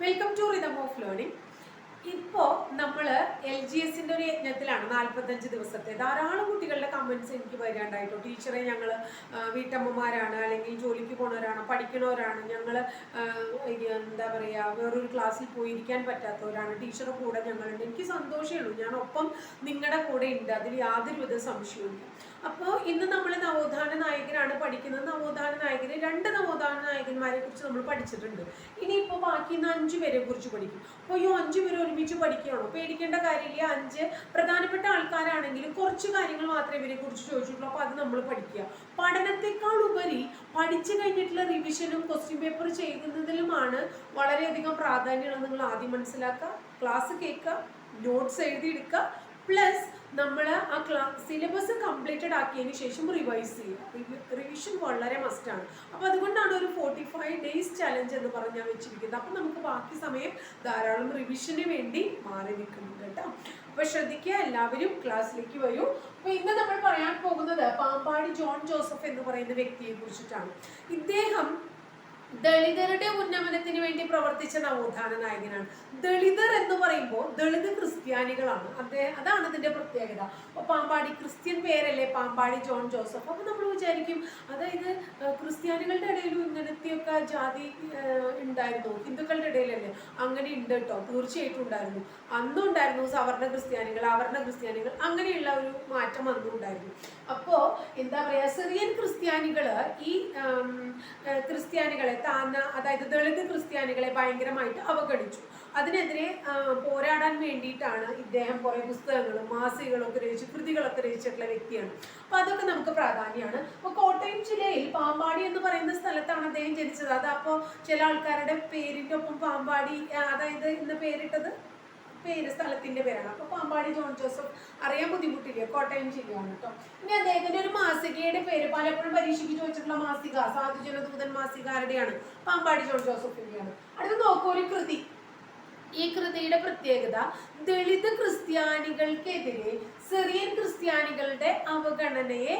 Welcome to rhythm of learning ഇപ്പോൾ നമ്മൾ L G എസിന്റെ ഒരു യജ്ഞത്തിലാണ് നാൽപ്പത്തഞ്ച് ദിവസത്തെ. ധാരാളം കുട്ടികളുടെ കമൻസ് എനിക്ക് വരാണ്ടായിട്ടോ. ടീച്ചറെ ഞങ്ങൾ വീട്ടമ്മമാരാണ് അല്ലെങ്കിൽ ജോലിക്ക് പോണവരാണ് പഠിക്കണവരാണ് ഞങ്ങൾ എന്താ പറയുക വേറൊരു ക്ലാസ്സിൽ പോയിരിക്കാൻ പറ്റാത്തവരാണ്. ടീച്ചറെ കൂടെ ഞങ്ങളുണ്ട്. എനിക്ക് സന്തോഷമേ ഉള്ളൂ. ഞാൻ ഒപ്പം നിങ്ങളുടെ കൂടെ ഉണ്ട്. അതിൽ യാതൊരുവിധ സംശയവുമില്ല. അപ്പോൾ ഇന്ന് നമ്മൾ നവോത്ഥാന നായകനാണ് പഠിക്കുന്നത്. നവോത്ഥാന നായകന് രണ്ട് നവോത്ഥാന നായകന്മാരെ കുറിച്ച് നമ്മൾ പഠിച്ചിട്ടുണ്ട്. ഇനിയിപ്പോൾ ബാക്കി ഇന്ന് അഞ്ചു പേരെ കുറിച്ച് പഠിക്കും. അപ്പോൾ ഈ അഞ്ചു പേര് ഒരുമിച്ച് പഠിക്കുകയാണോ? പേടിക്കേണ്ട കാര്യമില്ല. അഞ്ച് പ്രധാനപ്പെട്ട ആൾക്കാരാണെങ്കിലും കുറച്ച് കാര്യങ്ങൾ മാത്രമേ ഇവരെ കുറിച്ച് ചോദിച്ചിട്ടുള്ളൂ. അപ്പോൾ അത് നമ്മൾ പഠിക്കുക. പഠനത്തെക്കാൾ ഉപരി പഠിച്ചു കഴിഞ്ഞിട്ടുള്ള റിവിഷനും ക്വസ്റ്റ്യൻ പേപ്പർ ചെയ്യുന്നതിലുമാണ് വളരെയധികം പ്രാധാന്യമുള്ളത് നിങ്ങൾ ആദ്യം മനസ്സിലാക്കുക ക്ലാസ് കേൾക്കുക നോട്ട്സ് എഴുതിയെടുക്കുക. പ്ലസ് നമ്മൾ ആ ക്ലാ സിലബസ് കംപ്ലീറ്റഡ് ആക്കിയതിന് ശേഷം റിവൈസ് ചെയ്യും. റിവിഷൻ വളരെ മസ്റ്റാണ് അപ്പോൾ അതുകൊണ്ടാണ് ഒരു ഫോർട്ടി ഫൈവ് ഡേയ്സ് ചലഞ്ച് എന്ന് പറഞ്ഞ് ഞാൻ വെച്ചിരിക്കുന്നത്. അപ്പം നമുക്ക് ബാക്കി സമയം ധാരാളം റിവിഷന് വേണ്ടി മാറി നിൽക്കുന്നുണ്ട് കേട്ടോ. അപ്പോൾ ശ്രദ്ധിക്കുക എല്ലാവരും ക്ലാസ്സിലേക്ക് വരൂ. അപ്പോൾ ഇന്ന് നമ്മൾ പറയാൻ പോകുന്നത് പാമ്പാടി ജോൺ ജോസഫ് എന്ന് പറയുന്ന വ്യക്തിയെ കുറിച്ചിട്ടാണ്. ഇദ്ദേഹം ദളിതരുടെ ഉന്നമനത്തിന് വേണ്ടി പ്രവർത്തിച്ച നവോത്ഥാന നായകനാണ്. ദളിതർ എന്ന് പറയുമ്പോൾ ദളിത് ക്രിസ്ത്യാനികളാണ്. അദ്ദേഹം അതാണ് ഇതിന്റെ പ്രത്യേകത. അപ്പോൾ പാമ്പാടി ക്രിസ്ത്യൻ പേരല്ലേ? പാമ്പാടി ജോൺ ജോസഫ്. അപ്പൊ നമ്മൾ വിചാരിക്കും അതായത് ക്രിസ്ത്യാനികളുടെ ഇടയിലും ഇങ്ങനത്തെയൊക്കെ ജാതി ഉണ്ടായിരുന്നു. ഹിന്ദുക്കളുടെ ഇടയിലല്ലേ? അങ്ങനെ ഉണ്ട് കേട്ടോ തീർച്ചയായിട്ടും ഉണ്ടായിരുന്നു. അന്നും ഉണ്ടായിരുന്നു സവർണ ക്രിസ്ത്യാനികൾ അവർണ ക്രിസ്ത്യാനികൾ. അങ്ങനെയുള്ള ഒരു മാറ്റം അന്നും ഉണ്ടായിരുന്നു. അപ്പോൾ എന്താ പറയുക സിറിയൻ ക്രിസ്ത്യാനികൾ ഈ ക്രിസ്ത്യാനികളെ താന്ന അതായത് ദളിത് ക്രിസ്ത്യാനികളെ ഭയങ്കരമായിട്ട് അവഗണിച്ചു. അതിനെതിരെ പോരാടാൻ വേണ്ടിയിട്ടാണ് ഇദ്ദേഹം കുറേ പുസ്തകങ്ങളും മാസികകളൊക്കെ രചിച്ച് കൃതികളൊക്കെ രചിച്ചിട്ടുള്ള വ്യക്തിയാണ്. അപ്പൊ അതൊക്കെ നമുക്ക് പ്രാധാന്യമാണ്. അപ്പോൾ കോട്ടയം ജില്ലയിൽ പാമ്പാടി എന്ന് പറയുന്ന സ്ഥലത്താണ് അദ്ദേഹം ജനിച്ചത്. അതപ്പോൾ അപ്പോൾ ചില ആൾക്കാരുടെ പേരിന്റെ ഒപ്പം പാമ്പാടി അതായത് ഇന്ന് പേരിട്ടത്? പേര് സ്ഥലത്തിന്റെ പേരാണ്. അപ്പൊ പാമ്പാടി ജോൺ ജോസഫ് അറിയാൻ ബുദ്ധിമുട്ടില്ല? കോട്ടയം ജില്ലയാണ് കേട്ടോ ഇനി അദ്ദേഹത്തിന്റെ ഒരു മാസികയുടെ പേര് പലപ്പോഴും പരീക്ഷയ്ക്ക് ചോദിച്ചിട്ടുള്ള മാസിക സാധുജനദൂതൻ മാസിക ആരുടെയാണ് പാമ്പാടി ജോൺ ജോസഫിന്റെയാണ്. അടുത്ത് നോക്കൂ ഒരു കൃതി. ഈ കൃതിയുടെ പ്രത്യേകത ദളിത് ക്രിസ്ത്യാനികൾക്കെതിരെ സിറിയൻ ക്രിസ്ത്യാനികളുടെ അവഗണനയെ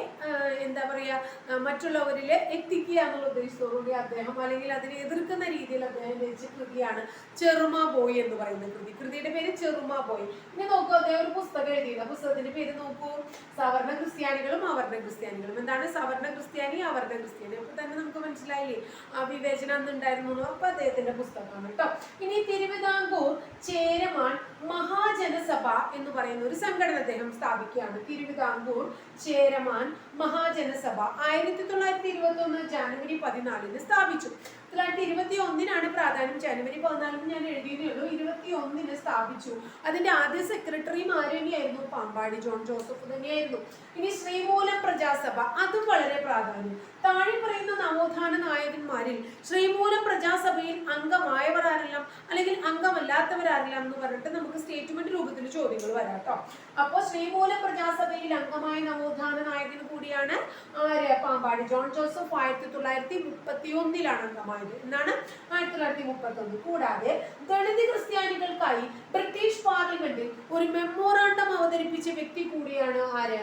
എന്താ പറയുക മറ്റുള്ളവരിൽ എത്തിക്കുക എന്നുള്ള ഉദ്ദേശത്തോടുകൂടി അദ്ദേഹം അല്ലെങ്കിൽ അതിനെ എതിർക്കുന്ന രീതിയിൽ അദ്ദേഹം രചിച്ച കൃതിയാണ് ചെറുമ ബോയ് എന്ന് പറയുന്ന കൃതി. കൃതിയുടെ പേര് ചെറുമ ബോയ്. ഇനി നോക്കൂ അദ്ദേഹം ഒരു പുസ്തകം എഴുതിയത് പുസ്തകത്തിന്റെ പേര് നോക്കൂ. സവർണ ക്രിസ്ത്യാനികളും അവർണ ക്രിസ്ത്യാനികളും. എന്താണ് സവർണ ക്രിസ്ത്യാനി അവർണ ക്രിസ്ത്യാനി? അപ്പൊ തന്നെ നമുക്ക് മനസ്സിലായില്ലേ? ആ വിവേചനം അന്ന് ഉണ്ടായിരുന്നു അപ്പൊ അദ്ദേഹത്തിന്റെ പുസ്തകമാണ് കേട്ടോ. ഇനി തിരുവിതാംകൂർ ചേരമാൻ മഹാജനസഭ എന്ന് പറയുന്ന ഒരു സംഘടന അദ്ദേഹം സ്ഥാപിക്കുകയാണ്. തിരുവിതാംകൂർ ചേരമാൻ മഹാജനസഭ ആയിരത്തി തൊള്ളായിരത്തി ഇരുപത്തി ഒന്ന് ജാനുവരി പതിനാലിന് സ്ഥാപിച്ചു. തൊള്ളായിരത്തി ഇരുപത്തി ഒന്നിനാണ് പ്രാധാന്യം. ജനുവരി പതിനാലിന് ഞാൻ എഴുതിയതേ ഉള്ളൂ. ഇരുപത്തി ഒന്നിന് സ്ഥാപിച്ചു. അതിന്റെ ആദ്യ സെക്രട്ടറിയും ആര് തന്നെയായിരുന്നു. പാമ്പാടി ജോൺ ജോസഫ് തന്നെയായിരുന്നു. ഇനി ശ്രീമൂലം പ്രജാസഭ. അതും വളരെ പ്രാധാന്യം. താഴെ പറയുന്ന നവോത്ഥാന നായകന്മാരിൽ ശ്രീമൂല പ്രജാസഭയിൽ അംഗമായവർ ആരെല്ലാം അല്ലെങ്കിൽ അംഗമല്ലാത്തവരാരെല്ലാം എന്ന് പറഞ്ഞിട്ട് നമുക്ക് സ്റ്റേറ്റ്മെന്റ് രൂപത്തിൽ ചോദ്യങ്ങൾ വരാം കേട്ടോ അപ്പോൾ ശ്രീമൂല പ്രജാസഭയിൽ അംഗമായ നവോത്ഥാന നായകൻ കൂടിയാണ് ആര്? പാമ്പാടി. ജോൺ ജോസഫ് ആയിരത്തി തൊള്ളായിരത്തി മുപ്പത്തി ഒന്നിലാണ് അംഗമായത്. എന്നാണ് ആയിരത്തി തൊള്ളായിരത്തി മുപ്പത്തി ഒന്ന് കൂടാതെ ദളിത് ക്രിസ്ത്യാനികൾക്കായി ബ്രിട്ടീഷ് പാർലമെന്റിൽ ഒരു മെമ്മോറാണ്ടം അവതരിപ്പിച്ച വ്യക്തി കൂടിയാണ് ആര്?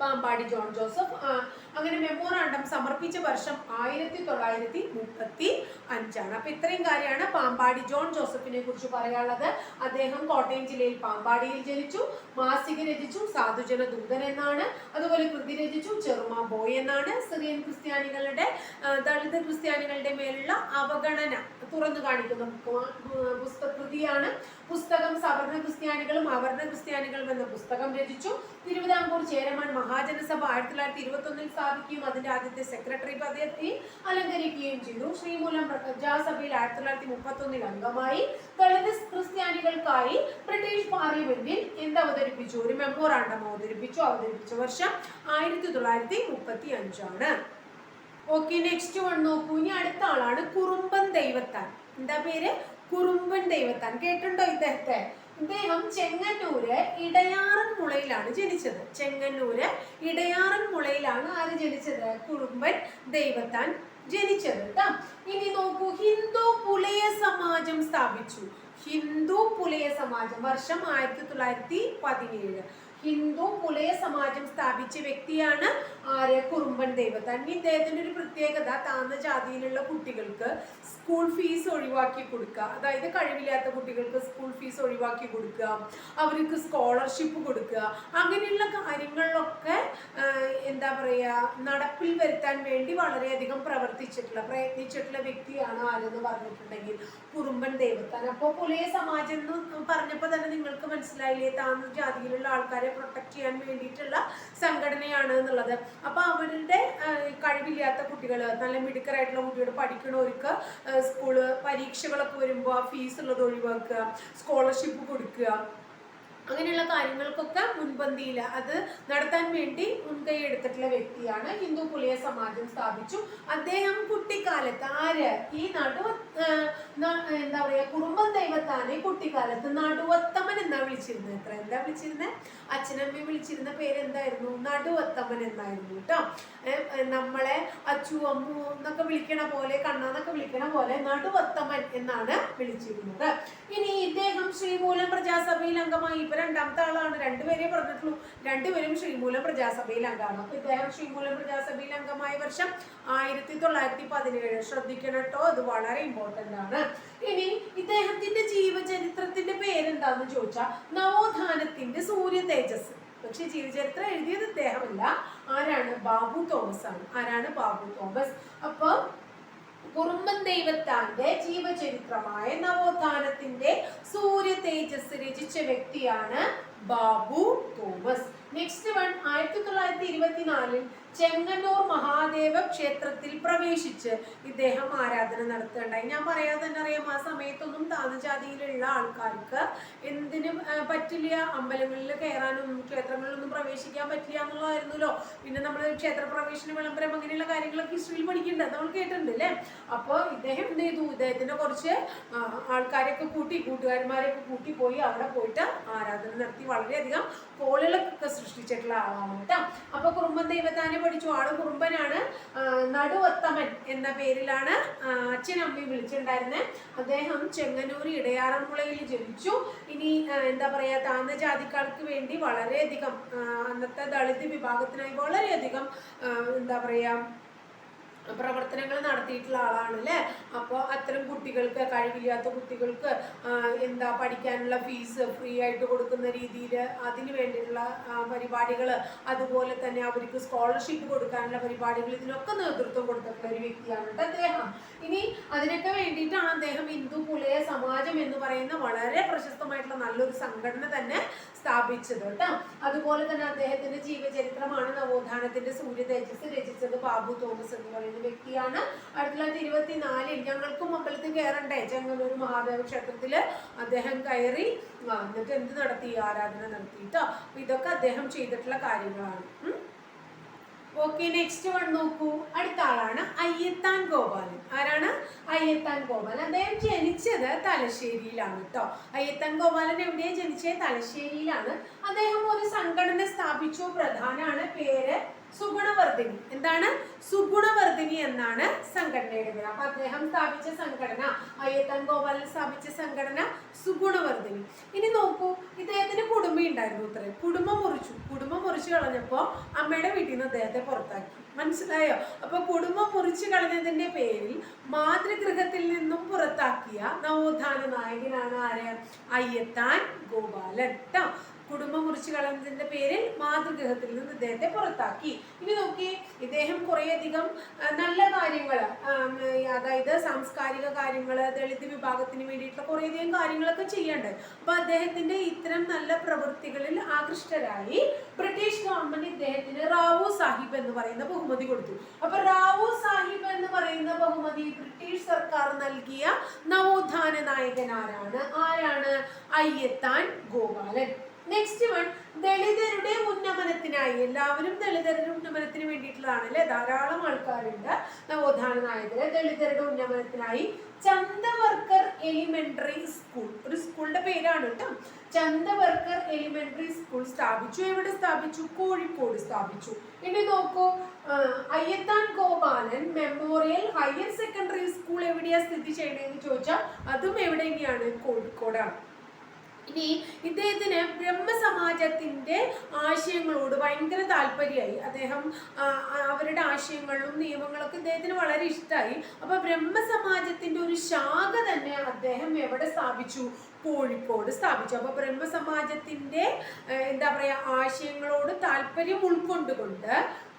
പാമ്പാടി ജോൺ ജോസഫ് ആ, അങ്ങനെ മെമ്മോറാണ്ടം സമർപ്പിച്ച വർഷം ആയിരത്തി തൊള്ളായിരത്തി മുപ്പത്തി അഞ്ചാണ് അപ്പൊ ഇത്രയും കാര്യമാണ് പാമ്പാടി ജോൺ ജോസഫിനെ കുറിച്ച് പറയാനുള്ളത്. അദ്ദേഹം കോട്ടയം ജില്ലയിൽ പാമ്പാടിയിൽ ജനിച്ചു മാസിക രചിച്ചു സാധുജന ദൂതൻ എന്നാണ്. അതുപോലെ കൃതി രചിച്ചു ചെറുമാ ബോയ് എന്നാണ്. സിറിയൻ ക്രിസ്ത്യാനികളുടെ ദളിത് ക്രിസ്ത്യാനികളുടെ മേലുള്ള അവഗണന തുറന്നു കാണിക്കുന്ന. പുസ്തകൃതിയാണ് പുസ്തക കൃതിയാണ് പുസ്തകം സവർണ ക്രിസ്ത്യാനികളും അവർണ ക്രിസ്ത്യാനികളും എന്ന പുസ്തകം രചിച്ചു. തിരുവിതാംകൂർ ചേരമാൻ മഹാജനസഭ ആയിരത്തി തൊള്ളായിരത്തി ഇരുപത്തി ഒന്നിൽ സ്ഥാപിക്കുകയും അതിന്റെ ആദ്യത്തെ സെക്രട്ടറി പദവി അലങ്കരിക്കുകയും ചെയ്തു. ശ്രീമൂലം പ്രജാസഭയിൽ ആയിരത്തി തൊള്ളായിരത്തി മുപ്പത്തി ഒന്നിൽ അംഗമായി. ദളിത് ക്രിസ്ത്യാനികൾക്കായി ബ്രിട്ടീഷ് പാർലമെന്റിൽ എന്ത് അവതരിപ്പിച്ചു? ഒരു മെമ്മോറാണ്ടം അവതരിപ്പിച്ചു. അവതരിപ്പിച്ച വർഷം ആയിരത്തി തൊള്ളായിരത്തി മുപ്പത്തി അഞ്ചാണ് ഓക്കെ നെക്സ്റ്റ് വൺ നോക്കൂ. ഇനി അടുത്ത ആളാണ് കുറുമ്പൻ ദൈവത്താൻ. എന്താ പേര്? കുറുമ്പൻ ദൈവത്താൻ. കേട്ടിട്ടുണ്ടോ ഇദ്ദേഹത്തെ? ഇദ്ദേഹം ചെങ്ങന്നൂര് ഇടയാറൻ മുളയിലാണ് ജനിച്ചത്. ചെങ്ങന്നൂര് ഇടയാറൻ മുളയിലാണ് ആര് ജനിച്ചത്? കുടുംബൻ ദൈവത്താൻ ജനിച്ചത് കേട്ടോ ഇനി നോക്കൂ ഹിന്ദു പുലയ സമാജം സ്ഥാപിച്ചു. ഹിന്ദു പുലയ സമാജം വർഷം ആയിരത്തി തൊള്ളായിരത്തി പതിനേഴ്. ഹിന്ദു പുലയ സമാജം സ്ഥാപിച്ച വ്യക്തിയാണ് ആര് കുറുമ്പൻ ദൈവത്ത് അന്നി ഇദ്ദേഹത്തിന്റെ ഒരു പ്രത്യേകത താന്ന ജാതിയിലുള്ള കുട്ടികൾക്ക് സ്കൂൾ ഫീസ് ഒഴിവാക്കി കൊടുക്കുക അതായത് കഴിവില്ലാത്ത കുട്ടികൾക്ക് സ്കൂൾ ഫീസ് ഒഴിവാക്കി കൊടുക്കുക അവർക്ക് സ്കോളർഷിപ്പ് കൊടുക്കുക അങ്ങനെയുള്ള കാര്യങ്ങളിലൊക്കെ എന്താ പറയുക നടപ്പിൽ വരുത്താൻ വേണ്ടി വളരെയധികം പ്രവർത്തിച്ചിട്ടുള്ള പ്രയത്നിച്ചിട്ടുള്ള വ്യക്തിയാണ് ആരെന്ന് പറഞ്ഞിട്ടുണ്ടെങ്കിൽ കുറുമ്പൻ ദേവത്താൻ. അപ്പോൾ പുലയ സമാജം എന്ന് പറഞ്ഞപ്പോൾ തന്നെ നിങ്ങൾക്ക് മനസ്സിലായില്ലേ? താന്ന ജാതിയിലുള്ള ആൾക്കാരെ പ്രൊട്ടക്ട് ചെയ്യാൻ വേണ്ടിയിട്ടുള്ള സംഘടനയാണ് എന്നുള്ളത്. അപ്പൊ അവരുടെ കഴിവില്ലാത്ത കുട്ടികൾ നല്ല മിടുക്കറായിട്ടുള്ള കുട്ടികൾ പഠിക്കണവർക്ക് സ്കൂൾ പരീക്ഷകളൊക്കെ വരുമ്പോൾ ആ ഫീസ് ഉള്ളത് ഒഴിവാക്കുക സ്കോളർഷിപ്പ് കൊടുക്കുക അങ്ങനെയുള്ള കാര്യങ്ങൾക്കൊക്കെ മുൻപന്തിയിൽ അത് നടത്താൻ വേണ്ടി മുൻകൈ എടുത്തിട്ടുള്ള വ്യക്തിയാണ് ഹിന്ദു പുലിയ സമാജം സ്ഥാപിച്ചു. അദ്ദേഹം കുട്ടിക്കാലത്ത് ആര്? ഈ നടുവ എന്താ പറയാ കുടുംബം ദൈവത്താനെ കുട്ടിക്കാലത്ത് നടുവത്തമൻ എന്നാ വിളിച്ചിരുന്നത് എത്ര എന്താ വിളിച്ചിരുന്നത് അച്ഛനമ്മയും വിളിച്ചിരുന്ന പേര് എന്തായിരുന്നു നടുവത്തമൻ എന്നായിരുന്നു കേട്ടോ. നമ്മളെ അച്ചു അമ്മു എന്നൊക്കെ വിളിക്കണ പോലെ കണ്ണാന്നൊക്കെ വിളിക്കണ പോലെ നടുവത്തമൻ എന്നാണ് വിളിച്ചിരുന്നത്. ഇനി ഇദ്ദേഹം ശ്രീമൂലം പ്രജാസഭയിൽ അംഗമായി ഇപ്പൊ രണ്ടാമത്തെ ആളാണ്. രണ്ടുപേരെ പറഞ്ഞിട്ടുള്ളൂ. രണ്ടുപേരും ശ്രീമൂലം പ്രജാസഭയിൽ അംഗമാണ് അപ്പൊ ഇദ്ദേഹം ശ്രീമൂലം പ്രജാസഭയിൽ അംഗമായ വർഷം ആയിരത്തി തൊള്ളായിരത്തി പതിനേഴ് ശ്രദ്ധിക്കണം കേട്ടോ. അത് വളരെ ഇമ്പോർട്ടന്റ് ആണ്. ഇനി ഇദ്ദേഹത്തിന്റെ ജീവചരിത്രത്തിന്റെ പേരെന്താന്ന് ചോദിച്ചാൽ നവോത്ഥാനത്തിന്റെ സൂര്യ തേജസ്. പക്ഷെ ജീവചരിത്രം എഴുതിയത് ഇദ്ദേഹമല്ല. ആരാണ്? ബാബു തോമസ് ആണ് ആരാണ് ബാബു തോമസ്? അപ്പൊ കുറുമ്പൻ ദൈവത്താന്റെ ജീവചരിത്രമായ നവോത്ഥാനത്തിന്റെ സൂര്യ തേജസ് രചിച്ച വ്യക്തിയാണ് ബാബു തോമസ്. നെക്സ്റ്റ് വൺ ആയിരത്തി തൊള്ളായിരത്തി ഇരുപത്തിനാലിൽ ചെങ്ങന്നൂർ മഹാദേവ ക്ഷേത്രത്തിൽ പ്രവേശിച്ച് ഇദ്ദേഹം ആരാധന നടത്തുകയുണ്ടായി. ഞാൻ പറയാതെ തന്നെ അറിയാം ആ സമയത്തൊന്നും താതജാതിയിലുള്ള ആൾക്കാർക്ക് എന്തിനും പറ്റില്ല. അമ്പലങ്ങളിൽ കയറാനും ക്ഷേത്രങ്ങളിലൊന്നും പ്രവേശിക്കാൻ പറ്റില്ല എന്നുള്ളതായിരുന്നല്ലോ. പിന്നെ നമ്മൾ ക്ഷേത്രപ്രവേശന വിളംബരം അങ്ങനെയുള്ള കാര്യങ്ങളൊക്കെ ഹിസ്റ്ററിയിൽ പഠിക്കുന്നുണ്ട് നമ്മൾ കേട്ടിട്ടുണ്ട് അല്ലേ? അപ്പോൾ ഇദ്ദേഹം എന്ത് ചെയ്തു? ഇദ്ദേഹത്തിന്റെ കുറച്ച് ആൾക്കാരെയൊക്കെ കൂട്ടി കൂട്ടുകാരന്മാരെയൊക്കെ കൂട്ടി പോയി അവിടെ പോയിട്ട് ആരാധന നടത്തി വളരെയധികം കോളുകളൊക്കെ സൃഷ്ടിച്ചിട്ടുള്ള ആളാണ് കേട്ടോ. അപ്പൊ കുറുമ്പൻ ദൈവത്താനെ പഠിച്ചു. ആൾ കുറുമ്പനാണ്. നടുവത്തമൻ എന്ന പേരിലാണ് അച്ഛൻ അമ്മയും വിളിച്ചിട്ടുണ്ടായിരുന്നത് അദ്ദേഹം ചെങ്ങന്നൂർ ഇടയാറന്മുളയിൽ ജനിച്ചു. ഇനി എന്താ പറയാ താന്ന ജാതിക്കാർക്ക് വേണ്ടി വളരെയധികം അന്നത്തെ ദളിത് വിഭാഗത്തിനായി വളരെയധികം എന്താ പറയാ പ്രവർത്തനങ്ങൾ നടത്തിയിട്ടുള്ള ആളാണ് അല്ലേ അപ്പോൾ അത്തരം കുട്ടികൾക്ക് കഴിവില്ലാത്ത കുട്ടികൾക്ക് എന്താ പഠിക്കാനുള്ള ഫീസ് ഫ്രീ ആയിട്ട് കൊടുക്കുന്ന രീതിയിൽ അതിന് വേണ്ടിയിട്ടുള്ള പരിപാടികൾ അതുപോലെ തന്നെ അവർക്ക് സ്കോളർഷിപ്പ് കൊടുക്കാനുള്ള പരിപാടികൾ ഇതിനൊക്കെ നേതൃത്വം കൊടുത്തിട്ടുള്ള ഒരു വ്യക്തിയാണ് അദ്ദേഹം. ഇനി അതിനൊക്കെ വേണ്ടിയിട്ടാണ് അദ്ദേഹം ഹിന്ദു പുലയ സമാജം എന്ന് പറയുന്ന വളരെ പ്രശസ്തമായിട്ടുള്ള നല്ലൊരു സംഘടന തന്നെ സ്ഥാപിച്ചത് കേട്ടോ അതുപോലെ തന്നെ അദ്ദേഹത്തിന്റെ ജീവചരിത്രമാണ് നവോത്ഥാനത്തിന്റെ സൂര്യ തേജസ് രചിച്ചത് ബാബു തോമസ് എന്ന് പറയുന്ന വ്യക്തിയാണ്. ആയിരത്തി തൊള്ളായിരത്തി ഇരുപത്തിനാലിൽ ഞങ്ങൾക്കും അമ്പലത്തിൽ കയറണ്ടേ ചെങ്ങന്നൂർ മഹാദേവ ക്ഷേത്രത്തിൽ അദ്ദേഹം കയറി എന്നിട്ട് എന്ത് നടത്തി? ആരാധന നടത്തി കേട്ടോ ഇതൊക്കെ അദ്ദേഹം ചെയ്തിട്ടുള്ള കാര്യങ്ങളാണ്. ഓക്കെ നെക്സ്റ്റ് വൺ നോക്കൂ. അടുത്ത ആളാണ് അയ്യത്താൻ ഗോപാലൻ. ആരാണ്? അയ്യത്താൻ ഗോപാലൻ. അദ്ദേഹം ജനിച്ചത് തലശ്ശേരിയിലാണ് കേട്ടോ അയ്യത്താൻ ഗോപാലൻ എവിടെയാണ് ജനിച്ചത്? തലശ്ശേരിയിലാണ്. അദ്ദേഹം ഒരു സംഘടന സ്ഥാപിച്ചു. പ്രധാനാണ് പേര് സുഗുണവർദ്ധിനി എന്താണ്? സുഗുണവർദ്ധിനി എന്നാണ് സംഘടനയുടെ പേര്. അപ്പൊ അദ്ദേഹം സ്ഥാപിച്ച സംഘടന അയ്യത്തൻ ഗോപാലൻ സ്ഥാപിച്ച സംഘടന സുഗുണവർദ്ധിനി ഇനി നോക്കൂ ഇദ്ദേഹത്തിന് കുടുംബം ഉണ്ടായിരുന്നു ഇത്രേ. കുടുംബം മുറിച്ചു. കുടുംബം മുറിച്ചു കളഞ്ഞപ്പോ അമ്മയുടെ വീട്ടിൽ നിന്ന് അദ്ദേഹത്തെ പുറത്താക്കി. മനസ്സിലായോ? അപ്പൊ കുടുംബം മുറിച്ചു കളഞ്ഞതിന്റെ പേരിൽ മാതൃഗൃഹത്തിൽ നിന്നും പുറത്താക്കിയ നവോത്ഥാന നായകനാണ് ആര്? അയ്യത്താൻ ഗോപാലൻ. ട്ടോ. കുടുംബം മുറിച്ചു കളഞ്ഞതിന്റെ പേരിൽ മാതൃഗൃഹത്തിൽ നിന്ന് ഇദ്ദേഹത്തെ പുറത്താക്കി. ഇനി നോക്കി ഇദ്ദേഹം കുറേയധികം നല്ല കാര്യങ്ങൾ അതായത് സാംസ്കാരിക കാര്യങ്ങൾ ദളിത് വിഭാഗത്തിന് വേണ്ടിയിട്ടുള്ള കുറേയധികം കാര്യങ്ങളൊക്കെ ചെയ്യേണ്ടത് അപ്പൊ അദ്ദേഹത്തിന്റെ ഇത്തരം നല്ല പ്രവൃത്തികളിൽ ആകൃഷ്ടരായി ബ്രിട്ടീഷ് ഗവൺമെന്റ് ഇദ്ദേഹത്തിന് റാവു സാഹിബ് എന്ന് പറയുന്ന ബഹുമതി കൊടുത്തു. അപ്പൊ റാവു സാഹിബ് എന്ന് പറയുന്ന ബഹുമതി ബ്രിട്ടീഷ് സർക്കാർ നൽകിയ നവോത്ഥാന നായകൻ ആരാണ് ആരാണ്? അയ്യത്താൻ ഗോപാലൻ. നെക്സ്റ്റ് വൺ ദളിതരുടെ ഉന്നമനത്തിനായി. എല്ലാവരും ദളിതരുടെ ഉന്നമനത്തിന് വേണ്ടിയിട്ടുള്ളതാണ് അല്ലെ ധാരാളം ആൾക്കാരുണ്ട്. നവോത്ഥാന നായകര് ദളിതരുടെ ഉന്നമനത്തിനായി ചന്തവർക്കർ എലിമെന്ററി സ്കൂൾ. ഒരു സ്കൂളിന്റെ പേരാണ് കേട്ടോ ചന്തവർക്കർ എലിമെന്ററി സ്കൂൾ സ്ഥാപിച്ചു. എവിടെ സ്ഥാപിച്ചു? കോഴിക്കോട് സ്ഥാപിച്ചു. ഇനി നോക്കൂ Ayyathan Gopalan memorial higher secondary school എവിടെയാ സ്ഥിതി ചെയ്യണതെന്ന് ചോദിച്ചാൽ അതും എവിടെയാണ് കോഴിക്കോടാണ്. ഇനി ഇദ്ദേഹത്തിന് ബ്രഹ്മസമാജത്തിന്റെ ആശയങ്ങളോട് ഭയങ്കര താല്പര്യമായി. അദ്ദേഹം അവരുടെ ആശയങ്ങളും നിയമങ്ങളൊക്കെ ഇദ്ദേഹത്തിന് വളരെ ഇഷ്ടമായി. അപ്പോൾ ബ്രഹ്മസമാജത്തിന്റെ ഒരു ശാഖ തന്നെ അദ്ദേഹം എവിടെ സ്ഥാപിച്ചു? കോഴിക്കോട് സ്ഥാപിച്ചു. അപ്പോൾ ബ്രഹ്മസമാജത്തിന്റെ എന്താ പറയാ ആശയങ്ങളോട് താല്പര്യം ഉൾക്കൊണ്ടുകൊണ്ട്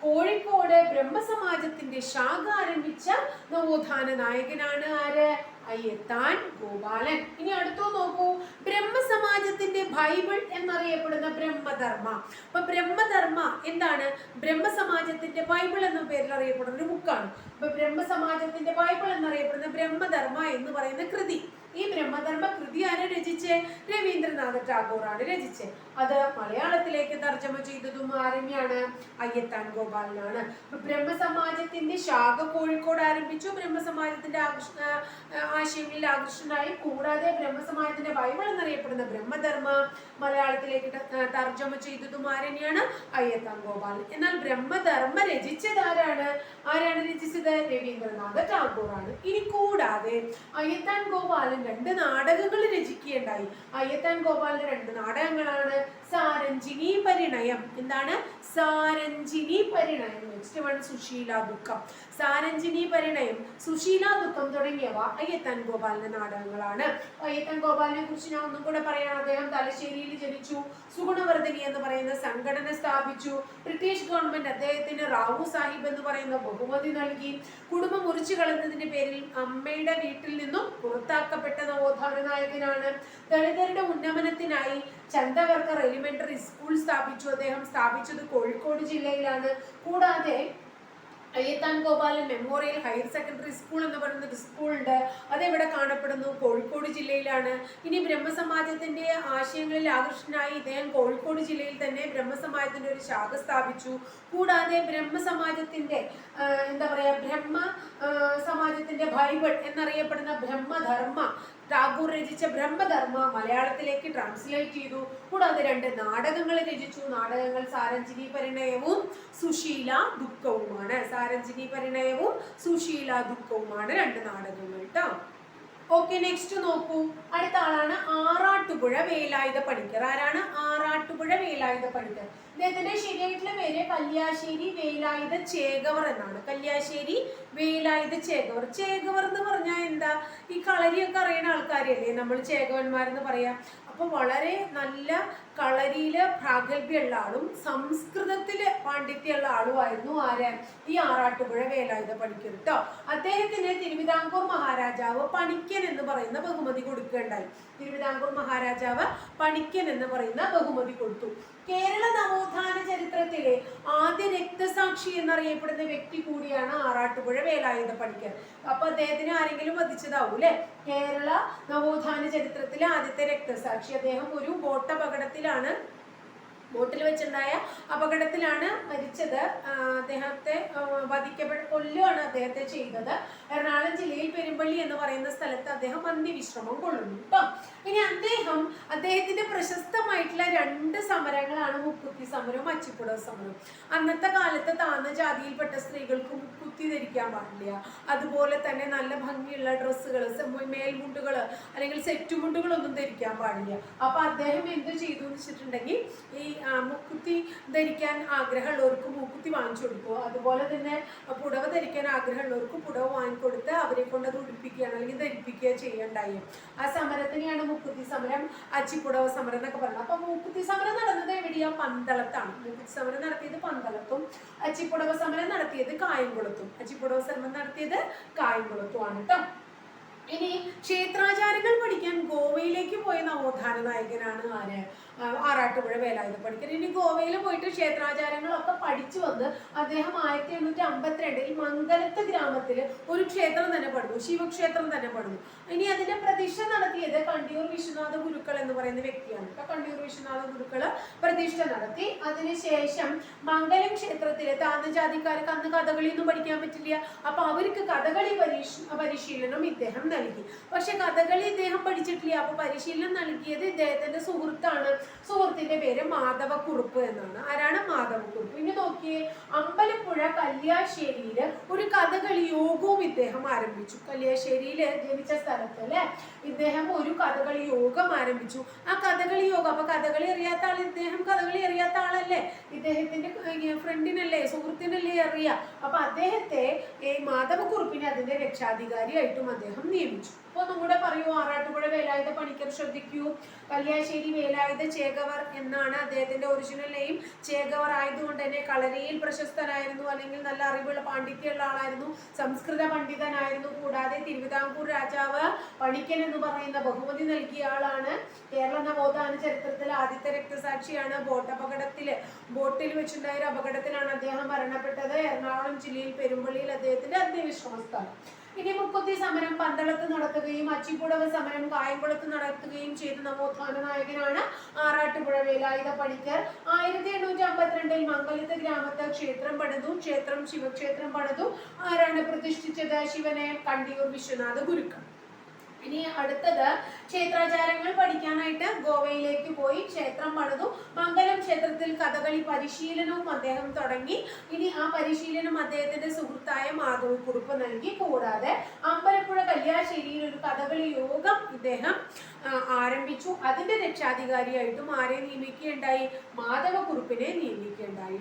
കോഴിക്കോട് ബ്രഹ്മസമാജത്തിന്റെ ശാഖ ആരംഭിച്ച നവോത്ഥാന നായകനാണ് ആര്? അയ്യത്താൻ ഗോപാലൻ. ഇനി അടുത്തു നോക്കൂ. ബ്രഹ്മസമാജത്തിന്റെ ബൈബിൾ എന്നറിയപ്പെടുന്ന ബ്രഹ്മധർമ്മ. അപ്പൊ ബ്രഹ്മധർമ്മ എന്താണ്? ബ്രഹ്മസമാജത്തിന്റെ ബൈബിൾ എന്ന പേരിൽ അറിയപ്പെടുന്ന ഒരു ബുക്കാണ്. അപ്പൊ ബ്രഹ്മസമാജത്തിന്റെ ബൈബിൾ എന്നറിയപ്പെടുന്ന ബ്രഹ്മധർമ്മ എന്ന് പറയുന്ന കൃതി. ഈ ബ്രഹ്മധർമ്മ കൃതി ആരെ രചിച്ച്? രവീന്ദ്രനാഥ ടാഗോറാണ് രചിച്ചേ. അത് മലയാളത്തിലേക്ക് തർജമ ചെയ്തതും ആരണ്യാണ് അയ്യത്താൻ ഗോപാലനാണ്. ബ്രഹ്മസമാജത്തിന്റെ ശാഖ കോഴിക്കോട് ആരംഭിച്ചു. ബ്രഹ്മസമാജത്തിന്റെ ആകൃഷ്ട ആശയങ്ങളിൽ ആകൃഷ്ടനായി കൂടാതെ ബ്രഹ്മസമാജത്തിന്റെ ബൈബിൾ എന്നറിയപ്പെടുന്ന ബ്രഹ്മധർമ്മ മലയാളത്തിലേക്ക് തർജമ ചെയ്തതും ആരണ്യാണ് അയ്യത്താൻ ഗോപാലൻ. എന്നാൽ ബ്രഹ്മധർമ്മ രചിച്ചത് ആരാണ്? ആരാണ് രചിച്ചത്? രവീന്ദ്രനാഥ ടാഗോറാണ്. ഇനി കൂടാതെ അയ്യത്താൻ ഗോപാലൻ രണ്ട് നാടകങ്ങൾ രചിക്കുകയുണ്ടായി. അയ്യത്താൻ ഗോപാലിന്റെ രണ്ട് നാടകങ്ങളാണ്. സാരഞ്ജിനി പരിണയം. എന്താണ്? സാരഞ്ജിനി പരിണയം. Next one Susheela Dukham. സാരഞ്ജിനി പരിണയം സുശീല ദുഃഖം തുടങ്ങിയവ അയ്യത്താൻ ഗോപാലിന്റെ നാടകങ്ങളാണ്. അയ്യത്താൻ ഗോപാലിനെ കുറിച്ച് ഞാൻ ഒന്നും കൂടെ പറയാം അദ്ദേഹം തലശ്ശേരിയിൽ ജനിച്ചു. സുഗുണവർദ്ധിനി എന്ന് പറയുന്ന സംഘടന സ്ഥാപിച്ചു. ബ്രിട്ടീഷ് ഗവൺമെന്റ് അദ്ദേഹത്തിന് റാവു സാഹിബ് എന്ന് പറയുന്ന ബഹുമതി നൽകി. കുടുംബം മുറിച്ചു കളഞ്ഞതിന്റെ പേരിൽ അമ്മയുടെ വീട്ടിൽ നിന്നും പുറത്താക്കപ്പെട്ട നവോത്ഥാന നായകനാണ്. ദളിതരുടെ ഉന്നമനത്തിനായി ചന്തവർക്കർ എലിമെന്ററി സ്കൂൾ സ്ഥാപിച്ചു. അദ്ദേഹം സ്ഥാപിച്ചത് കോഴിക്കോട് ജില്ലയിലാണ്. കൂടാതെ Ayyathan Gopalan memorial higher secondary school എന്ന് പറയുന്ന ഒരു സ്കൂളുണ്ട് അതെവിടെ കാണപ്പെടുന്നു? കോഴിക്കോട് ജില്ലയിലാണ്. ഇനി ബ്രഹ്മസമാജത്തിന്റെ ആശയങ്ങളിൽ ആകർഷനായി ഇദ്ദേഹം കോഴിക്കോട് ജില്ലയിൽ തന്നെ ബ്രഹ്മസമാജത്തിന്റെ ഒരു ശാഖ സ്ഥാപിച്ചു. കൂടാതെ ബ്രഹ്മസമാജത്തിന്റെ എന്താ പറയാ ബ്രഹ്മ സമാജത്തിന്റെ ബൈബിൾ എന്നറിയപ്പെടുന്ന ബ്രഹ്മധർമ്മ ടാഗോർ രചിച്ച ബ്രഹ്മധർമ്മ മലയാളത്തിലേക്ക് ട്രാൻസ്ലേറ്റ് ചെയ്തു. കൂടാതെ രണ്ട് നാടകങ്ങൾ രചിച്ചു. നാടകങ്ങൾ സാരഞ്ജിനി പരിണയവും സുശീല ദുഃഖവുമാണ്. സാരഞ്ജിനി പരിണയവും സുശീല ദുഃഖവുമാണ് രണ്ട് നാടകങ്ങൾ കേട്ടോ ഓക്കെ നെക്സ്റ്റ് നോക്കൂ. അടുത്ത ആളാണ് ആറാട്ടുപുഴ വേലായുധ പണിക്കർ. ആരാണ് ആറാട്ടുപുഴ വേലായുധ പണിക്കർ? ഇദ്ദേഹത്തിന്റെ ശരിയായിട്ടുള്ള പേര് കല്യാശ്ശേരി വേലായുധ ചേകവർ എന്നാണ്. കല്യാശ്ശേരി വേലായുധ ചേകവർ. ചേകവർ എന്ന് പറഞ്ഞാൽ എന്താ? ഈ കളരിയൊക്കെ അറിയുന്ന ആൾക്കാരല്ലേ നമ്മൾ ചേകവന്മാരെന്ന് പറയാം. അപ്പൊ വളരെ നല്ല കളരിയിൽ പ്രാഗൽഭ്യമുള്ള ആളും സംസ്കൃതത്തിൽ പാണ്ഡിത്യമുള്ള ആളുമായിരുന്നു ആര്? ഈ ആറാട്ടുപുഴ വേലായുധ പണിക്കർ കേട്ടോ അദ്ദേഹത്തിന് തിരുവിതാംകൂർ മഹാരാജാവ് പണിക്കൻ എന്ന് പറയുന്ന ബഹുമതി കൊടുക്കുകയുണ്ടായി. തിരുവിതാംകൂർ മഹാരാജാവ് പണിക്കൻ എന്ന് പറയുന്ന ബഹുമതി കൊടുത്തു. കേരള നവോത്ഥാന ചരിത്രത്തിലെ ആദ്യ രക്തസാക്ഷി എന്നറിയപ്പെടുന്ന വ്യക്തി കൂടിയാണ് ആറാട്ടുപുഴ വേലായുധ പണിക്കർ. അപ്പൊ അദ്ദേഹത്തിന് ആരെങ്കിലും വധിച്ചതാവും അല്ലെ കേരള നവോത്ഥാന ചരിത്രത്തിലെ ആദ്യത്തെ രക്തസാക്ഷി. അദ്ദേഹം ഒരു ബോട്ട് അപകടത്തിലാണ് ബോട്ടിൽ വെച്ചുണ്ടായ അപകടത്തിലാണ് മരിച്ചത്. അദ്ദേഹത്തെ വധിക്കപ്പെട്ട കൊല്ലുകയാണ് അദ്ദേഹത്തെ ചെയ്തത്. എറണാകുളം ജില്ലയിൽ പെരുമ്പള്ളി എന്ന് പറയുന്ന സ്ഥലത്ത് അദ്ദേഹം അന്ത്യവിശ്രമം കൊള്ളുന്നു ഇപ്പം ഇനി അദ്ദേഹം അദ്ദേഹത്തിന്റെ പ്രശസ്തമായിട്ടുള്ള രണ്ട് സമരങ്ങളാണ് മുക്കുത്തി സമരവും അച്ചിപ്പുട സമരവും. അന്നത്തെ കാലത്ത് താഴ്ന്ന ജാതിയിൽപ്പെട്ട സ്ത്രീകൾക്ക് മുക്കുത്തി ധരിക്കാൻ പാടില്ല. അതുപോലെ തന്നെ നല്ല ഭംഗിയുള്ള ഡ്രസ്സുകൾ മേൽമുണ്ടുകൾ അല്ലെങ്കിൽ സെറ്റുമുണ്ടുകളൊന്നും ധരിക്കാൻ പാടില്ല. അപ്പൊ അദ്ദേഹം എന്ത് ചെയ്തു വെച്ചിട്ടുണ്ടെങ്കിൽ ഈ മുക്കുത്തി ധരിക്കാൻ ആഗ്രഹമുള്ളവർക്ക് മൂക്കുത്തി വാങ്ങിച്ചു കൊടുക്കുക. അതുപോലെ തന്നെ പുടവ ധരിക്കാൻ ആഗ്രഹമുള്ളവർക്ക് പുടവ വാങ്ങിക്കൊടുത്ത് അവരെ കൊണ്ട് അത് ഉടുപ്പിക്കുകയാണ് അല്ലെങ്കിൽ ധരിപ്പിക്കുക ചെയ്യണ്ടായി. ആ സമരത്തിനെയാണ് മുക്കുത്തി സമരം അച്ചിപ്പുടവ സമരം എന്നൊക്കെ പറയുന്നത്. അപ്പൊ മൂക്കുത്തി സമരം നടന്നത് എവിടെയാ? പന്തളത്താണ്. മൂക്കുത്തി സമരം നടത്തിയത് പന്തളത്തും അച്ചിപ്പുടവ സമരം നടത്തിയത് കായംകുളത്തും. അച്ചിപ്പുടവ സമരം നടത്തിയത് കായംകുളത്തുമാണ് കേട്ടോ ഇനി ക്ഷേത്രാചാരങ്ങൾ പഠിക്കാൻ ഗോവയിലേക്ക് പോയ നവോത്ഥാന നായകനാണ് ആര്? ആറാട്ടുപുഴ വേലായുധ പണിക്കർ ഇനി ഗോവയിൽ പോയിട്ട് ക്ഷേത്രാചാരങ്ങളൊക്കെ പഠിച്ചു വന്ന് അദ്ദേഹം ആയിരത്തി എണ്ണൂറ്റി അമ്പത്തിരണ്ടിൽ മംഗലത്ത് ഗ്രാമത്തിൽ ഒരു ക്ഷേത്രം തന്നെ പണിതു. ശിവക്ഷേത്രം തന്നെ പണിതു. ഇനി അതിന്റെ പ്രതിഷ്ഠ നടത്തിയത് കണ്ടിയൂർ വിശ്വനാഥ ഗുരുക്കൾ എന്ന് പറയുന്ന വ്യക്തിയാണ്. കണ്ടിയൂർ വിശ്വനാഥ ഗുരുക്കൾ പ്രതിഷ്ഠ നടത്തി. അതിനുശേഷം മംഗലം ക്ഷേത്രത്തിൽ താഴ്ന്ന ജാതിക്കാർക്ക് അന്ന് കഥകളിയൊന്നും പഠിക്കാൻ പറ്റില്ല. അപ്പൊ അവർക്ക് കഥകളി പരീക്ഷ പരിശീലനം ഇദ്ദേഹം നൽകി. പക്ഷെ കഥകളി ഇദ്ദേഹം പഠിച്ചിട്ടില്ല. അപ്പൊ പരിശീലനം നൽകിയത് ഇദ്ദേഹത്തിന്റെ സുഹൃത്താണ്. സുഹൃത്തിന്റെ പേര് മാധവക്കുറുപ്പ് എന്നാണ്. ആരാണ് മാധവക്കുറുപ്പ്? ഇനി നോക്കിയേ അമ്പലപ്പുഴ കല്യാശ്ശേരിയിൽ ഒരു കഥകളി യോഗവും ഇദ്ദേഹം ആരംഭിച്ചു. കല്യാശ്ശേരിയിൽ ജനിച്ച സ്ഥലത്ത് അല്ലെ ഇദ്ദേഹം ഒരു കഥകളി യോഗം ആരംഭിച്ചു. ആ കഥകളി യോഗം അപ്പൊ കഥകളി അറിയാത്ത ആൾ ഇദ്ദേഹം കഥകളി അറിയാത്ത ആളല്ലേ? ഇദ്ദേഹത്തിന്റെ ഫ്രണ്ടിനല്ലേ സുഹൃത്തിനല്ലേ അറിയാം. അപ്പൊ അദ്ദേഹത്തെ ഈ മാധവക്കുറുപ്പിനെ അതിന്റെ രക്ഷാധികാരിയായിട്ടും അദ്ദേഹം നിയമിച്ചു. അപ്പൊ നമ്മുടെ പറയൂ ആറാട്ടുപുഴ വേലായുധ പണിക്കർ ശ്രദ്ധിക്കൂ. കല്യാശ്ശേരി വേലായുധ ചേകവർ എന്നാണ് അദ്ദേഹത്തിന്റെ ഒറിജിനൽ നെയിം ചേകവർ ആയതുകൊണ്ട് തന്നെ കളരിയിൽ പ്രശസ്തനായിരുന്നു. അല്ലെങ്കിൽ നല്ല അറിവുള്ള പാണ്ഡിത്യമുള്ള ആളായിരുന്നു. സംസ്കൃത പണ്ഡിതനായിരുന്നു. കൂടാതെ തിരുവിതാംകൂർ രാജാവ് പണിക്കൻ എന്ന് പറയുന്ന ബഹുമതി നൽകിയ ആളാണ്. കേരള നവോത്ഥാന ചരിത്രത്തിൽ ആദ്യത്തെ രക്തസാക്ഷിയാണ്. ബോട്ട് അപകടത്തിൽ ബോട്ടിൽ വെച്ചുണ്ടായ ഒരു അപകടത്തിലാണ് അദ്ദേഹം മരണപ്പെട്ടത്. എറണാകുളം ജില്ലയിൽ പെരുമ്പള്ളിയിൽ അദ്ദേഹത്തിന്റെ അന്ത്യവിശ്രമ സ്ഥലം ഇനി മുക്കുത്തി സമരം പന്തളത്ത് നടത്തുകയും അച്ചിപ്പുടവ് സമരം കായംകുളത്ത് നടത്തുകയും ചെയ്ത നവോത്ഥാന നായകനാണ് ആറാട്ടുപുഴ വേലായുധ പണിക്കർ. ആയിരത്തി എണ്ണൂറ്റി അമ്പത്തിരണ്ടിൽ മംഗലത്ത് ഗ്രാമത്ത് ക്ഷേത്രം പണിതു ക്ഷേത്രം ശിവക്ഷേത്രം പണിതു. ആരാണ് പ്രതിഷ്ഠിച്ചത്? ശിവനെ കണ്ടിയൂർ വിശ്വനാഥ ഗുരുക്കൾ. ഇനി അടുത്തത് ക്ഷേത്രാചാരങ്ങൾ പഠിക്കാനായിട്ട് ഗോവയിലേക്ക് പോയി ക്ഷേത്രം പണിതു. മംഗലം ക്ഷേത്രത്തിൽ കഥകളി പരിശീലനവും അദ്ദേഹം തുടങ്ങി. ഇനി ആ പരിശീലനം അദ്ദേഹത്തിന്റെ സുഹൃത്തായ മാധവ് നൽകി. കൂടാതെ അമ്പലപ്പുഴ കല്യാശ്ശേരിയിൽ ഒരു കഥകളി യോഗം ഇദ്ദേഹം ആരംഭിച്ചു. അതിന്റെ രക്ഷാധികാരിയായിട്ടും ആരെ നിയമിക്കുകയുണ്ടായി മാധവ കുറുപ്പിനെ നിയമിക്കുകയുണ്ടായി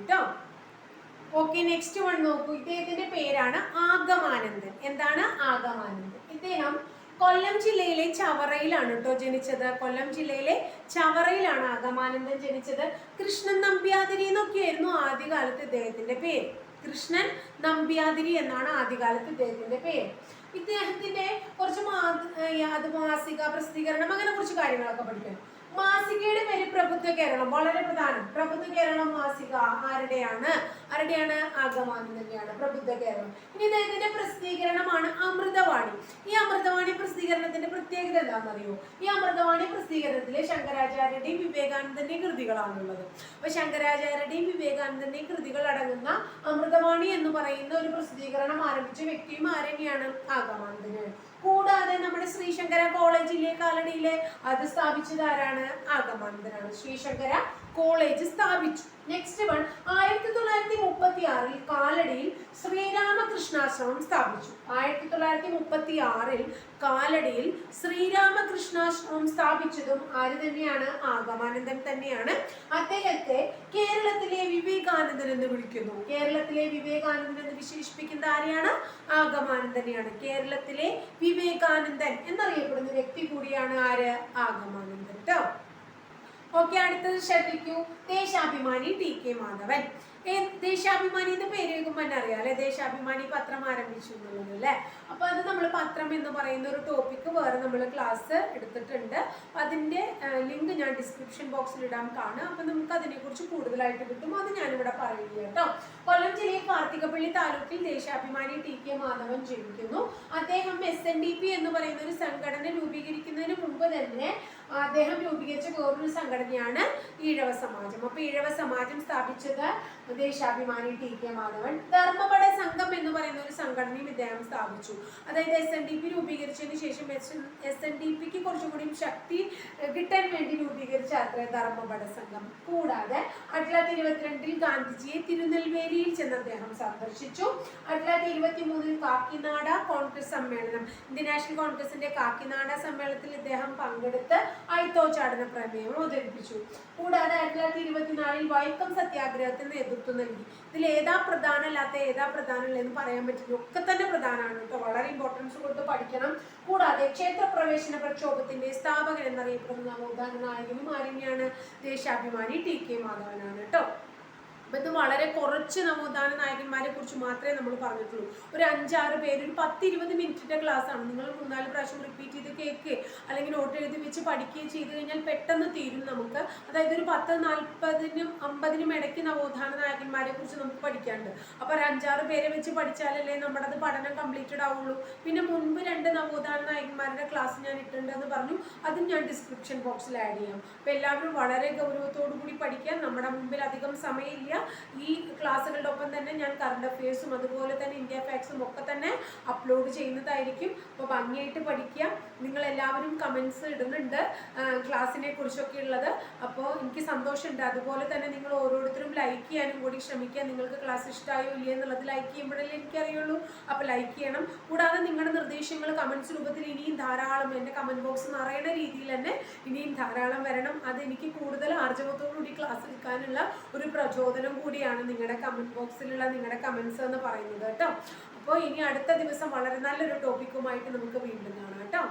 ഓക്കെ നെക്സ്റ്റ് വൺ നോക്കൂ. ഇദ്ദേഹത്തിന്റെ പേരാണ് ആഗമാനന്ദൻ. എന്താണ് ആഗമാനന്ദൻ? ഇദ്ദേഹം കൊല്ലം ജില്ലയിലെ ചവറയിലാണ് കേട്ടോ ജനിച്ചത്. കൊല്ലം ജില്ലയിലെ ചവറയിലാണ് ആഗമാനന്ദൻ ജനിച്ചത്. കൃഷ്ണൻ നമ്പ്യാതിരി എന്നൊക്കെയായിരുന്നു ആദ്യകാലത്ത് ഇദ്ദേഹത്തിന്റെ പേര്. കൃഷ്ണൻ നമ്പ്യാതിരി എന്നാണ് ആദ്യകാലത്ത് ഇദ്ദേഹത്തിന്റെ പേര്. ഇദ്ദേഹത്തിന്റെ കുറച്ച് മാ- മാസിക പ്രസിദ്ധീകരണം അങ്ങനെ കുറച്ച് കാര്യങ്ങളൊക്കെ പഠിക്കണം മാസികയുടെ പേര് പ്രബുദ്ധ കേരളം. വളരെ പ്രധാനം. പ്രബുദ്ധ കേരളം മാസിക ആരുടെയാണ്? ആരുടെയാണ് ആഗമാനന്ദന്റെയാണ് പ്രബുദ്ധ കേരളം. ഇനി ഇദ്ദേഹത്തിന്റെ പ്രസിദ്ധീകരണമാണ് അമൃതവാണി. ഈ അമൃതവാണി പ്രസിദ്ധീകരണത്തിന്റെ പ്രത്യേകത എന്താണെന്നറിയോ? ഈ അമൃതവാണി പ്രസിദ്ധീകരണത്തിലെ ശങ്കരാചാര്യരുടെയും വിവേകാനന്ദന്റെയും കൃതികളാണുള്ളത്. അപ്പൊ ശങ്കരാചാര്യരുടെയും വിവേകാനന്ദന്റെയും കൃതികൾ അടങ്ങുന്ന അമൃതവാണി എന്ന് പറയുന്ന ഒരു പ്രസിദ്ധീകരണം ആരംഭിച്ച വ്യക്തിയും ആരെന്നെയാണ് ആഗമാനന്ദനാണ്. കൂടാതെ നമ്മുടെ ശ്രീശങ്കര കോളേജിലെ കാലടിയിലെ അത് സ്ഥാപിച്ചത് ആരാണ്? ആഗമാനന്ദനാണ്. ശ്രീശങ്കര കോളേജ് സ്ഥാപിച്ചു. നെക്സ്റ്റ് വൺ ആയിരത്തി തൊള്ളായിരത്തി മുപ്പത്തി ആറിൽ കാലടിയിൽ ശ്രീരാമകൃഷ്ണാശ്രമം സ്ഥാപിച്ചു. ആയിരത്തി തൊള്ളായിരത്തി മുപ്പത്തി ആറിൽ കാലടിയിൽ ശ്രീരാമകൃഷ്ണാശ്രമം സ്ഥാപിച്ചതും ആര് തന്നെയാണ്? ആഗമാനന്ദൻ തന്നെയാണ്. അദ്ദേഹത്തെ കേരളത്തിലെ വിവേകാനന്ദൻ എന്ന് വിളിക്കുന്നു. കേരളത്തിലെ വിവേകാനന്ദൻ എന്ന് വിശേഷിപ്പിക്കുന്ന ആരെയാണ്? ആഗമാനന്ദനെയാണ് കേരളത്തിലെ വിവേകാനന്ദൻ എന്നറിയപ്പെടുന്ന വ്യക്തി കൂടിയാണ് ആര്? ആഗമാനന്ദൻ കേട്ടോ ഓക്കെ അടുത്തത് ശ്രദ്ധിക്കൂ. Deshabhimani T K Madhavan. ഏ ദേശാഭിമാനി എന്ന് പേര് കേൾക്കുമ്പോൾ തന്നെ അറിയാം അല്ലെ? ദേശാഭിമാനി പത്രം ആരംഭിച്ചു എന്നുള്ളത് അല്ലേ? അപ്പൊ അത് നമ്മൾ പത്രം എന്ന് പറയുന്ന ഒരു ടോപ്പിക്ക് വേറെ നമ്മൾ ക്ലാസ് എടുത്തിട്ടുണ്ട്. അതിന്റെ ലിങ്ക് ഞാൻ ഡിസ്ക്രിപ്ഷൻ ബോക്സിൽ ഇടാൻ കാണും അപ്പൊ നമുക്ക് അതിനെക്കുറിച്ച് കൂടുതലായിട്ട് കിട്ടും. അത് ഞാനിവിടെ പറയുക കേട്ടോ. കൊല്ലം ജില്ലയിൽ കാർത്തികപ്പള്ളി താലൂക്കിൽ ദേശാഭിമാനി ടി കെ മാധവൻ ജനിക്കുന്നു. അദ്ദേഹം എസ് എൻ ഡി പി എന്ന് പറയുന്ന ഒരു സംഘടന രൂപീകരിക്കുന്നതിന് മുമ്പ് തന്നെ അദ്ദേഹം രൂപീകരിച്ച വേറൊരു സംഘടനയാണ് ഈഴവ സമാജം. അപ്പൊ ഈഴവ സമാജം സ്ഥാപിച്ചത് ദേശാഭിമാനി ടി കെ മാധവൻ. ധർമ്മപട സംഘം എന്ന് പറയുന്ന ഒരു സംഘടനയും ഇദ്ദേഹം സ്ഥാപിച്ചു. അതായത് എസ് എൻ ഡി പി രൂപീകരിച്ചതിന് ശേഷം എസ് എൻ ഡി പിക്ക് കുറച്ചും കൂടി ശക്തി കിട്ടാൻ വേണ്ടി രൂപീകരിച്ച അത്ര ധർമ്മപട സംഘം. കൂടാതെ ആയിരത്തി ഇരുപത്തിരണ്ടിൽ ഗാന്ധിജിയെ തിരുനെൽവേലിയിൽ ചെന്ന് അദ്ദേഹം സന്ദർശിച്ചു. ആയിരത്തി ഇരുപത്തി മൂന്നിൽ കാക്കിനാട കോൺഗ്രസ് സമ്മേളനം ഇന്ത്യൻ നാഷണൽ കോൺഗ്രസിന്റെ കാക്കിനാട സമ്മേളനത്തിൽ ഇദ്ദേഹം പങ്കെടുത്ത് അയിത്തോച്ചാടന പ്രമേയം അവതരിപ്പിച്ചു. കൂടാതെ ആയിരത്തി തൊള്ളായിരത്തി ഇരുപത്തിനാലിൽ വൈക്കം സത്യാഗ്രഹത്തിന് നേതൃത്വം നൽകി. ഇതിൽ ഏതാ പ്രധാനമല്ലാത്ത ഏതാ പ്രധാനമല്ല എന്ന് പറയാൻ പറ്റില്ല. ഒക്കെ തന്നെ പ്രധാനമാണ് കേട്ടോ. വളരെ ഇമ്പോർട്ടൻസ് കൊടുത്ത് പഠിക്കണം. കൂടാതെ ക്ഷേത്രപ്രവേശന പ്രക്ഷോഭത്തിന്റെ സ്ഥാപകൻ എന്നറിയപ്പെടുന്ന നവോത്ഥാന നായകനും ആരെന്നെയാണ് ദേശാഭിമാനി ടി കെ മാധവനാണ് കേട്ടോ. അപ്പൊ ഇത് വളരെ കുറച്ച് നവോത്ഥാന നായകന്മാരെ കുറിച്ച് മാത്രമേ നമ്മൾ പറഞ്ഞിട്ടുള്ളൂ. ഒരു അഞ്ചാറ് പേര് ഒരു പത്ത് ഇരുപത് ക്ലാസ് ആണ്. നിങ്ങൾ മൂന്നാൽ പ്രാവശ്യം റിപ്പീറ്റ് ചെയ്ത് കേൾക്കുക അല്ലെങ്കിൽ നോട്ട് എഴുതി വെച്ച് പഠിക്കുകയും ചെയ്ത് കഴിഞ്ഞാൽ പെട്ടെന്ന് തീരും നമുക്ക്. അതായത് ഒരു പത്ത് നാൽപ്പതിനും അമ്പതിനും ഇടയ്ക്ക് നവോത്ഥാന നായകന്മാരെ കുറിച്ച് നമുക്ക് പഠിക്കാനുണ്ട്. അപ്പൊ ഒരു അഞ്ചാറ് പേരെ വെച്ച് പഠിച്ചാലല്ലേ നമ്മുടെ അത് പഠനം കംപ്ലീറ്റഡ് ആവുള്ളൂ. പിന്നെ മുൻപ് രണ്ട് നവോത്ഥാന നായകന്മാരുടെ ക്ലാസ് ഞാൻ ഇട്ടിട്ടുണ്ടെന്ന് പറഞ്ഞു. അതും ഞാൻ ഡിസ്ക്രിപ്ഷൻ ബോക്സിൽ ആഡ് ചെയ്യാം. അപ്പൊ എല്ലാവരും വളരെ ഗൗരവത്തോടു കൂടി പഠിക്കാൻ നമ്മുടെ മുമ്പിൽ അധികം സമയമില്ല. ഈ ക്ലാസ്സുകളുടെ ഒപ്പം തന്നെ ഞാൻ കറണ്ട് അഫയേഴ്സും അതുപോലെ തന്നെ ഇന്ത്യ ഫാക്സും ഒക്കെ തന്നെ അപ്ലോഡ് ചെയ്യുന്നതായിരിക്കും. അപ്പോൾ ഭംഗിയായിട്ട് പഠിക്കുക നിങ്ങൾ എല്ലാവരും കമൻസ് ഇടുന്നുണ്ട് ക്ലാസ്സിനെ കുറിച്ചൊക്കെ ഉള്ളത്. അപ്പോൾ എനിക്ക് സന്തോഷമുണ്ട്. അതുപോലെ തന്നെ നിങ്ങൾ ഓരോരുത്തരും ലൈക്ക് ചെയ്യാനും കൂടി ശ്രമിക്കുക. നിങ്ങൾക്ക് ക്ലാസ് ഇഷ്ടമായോ ഇല്ലേ എന്നുള്ളത് ലൈക്ക് ചെയ്യുമ്പോഴല്ലേ എനിക്കറിയുള്ളൂ. അപ്പോൾ ലൈക്ക് ചെയ്യണം. കൂടാതെ നിങ്ങളുടെ നിർദ്ദേശങ്ങൾ കമൻസ് രൂപത്തിൽ ഇനിയും ധാരാളം എന്റെ കമന്റ് ബോക്സ് നിറയുന്ന രീതിയിൽ തന്നെ ഇനിയും ധാരാളം വരണം. അത് എനിക്ക് കൂടുതൽ ആർജവത്തോടുകൂടി ക്ലാസ് എടുക്കാനുള്ള ഒരു പ്രചോദനം കൂടിയാണ് നിങ്ങളുടെ കമന്റ് ബോക്സിലുള്ള നിങ്ങളുടെ കമൻസ് എന്ന് പറയുന്നത് കേട്ടോ. അപ്പോൾ ഇനി അടുത്ത ദിവസം വളരെ നല്ലൊരു ടോപ്പിക്കുമായിട്ട് നമുക്ക് വീണ്ടും കാണാം കേട്ടോ.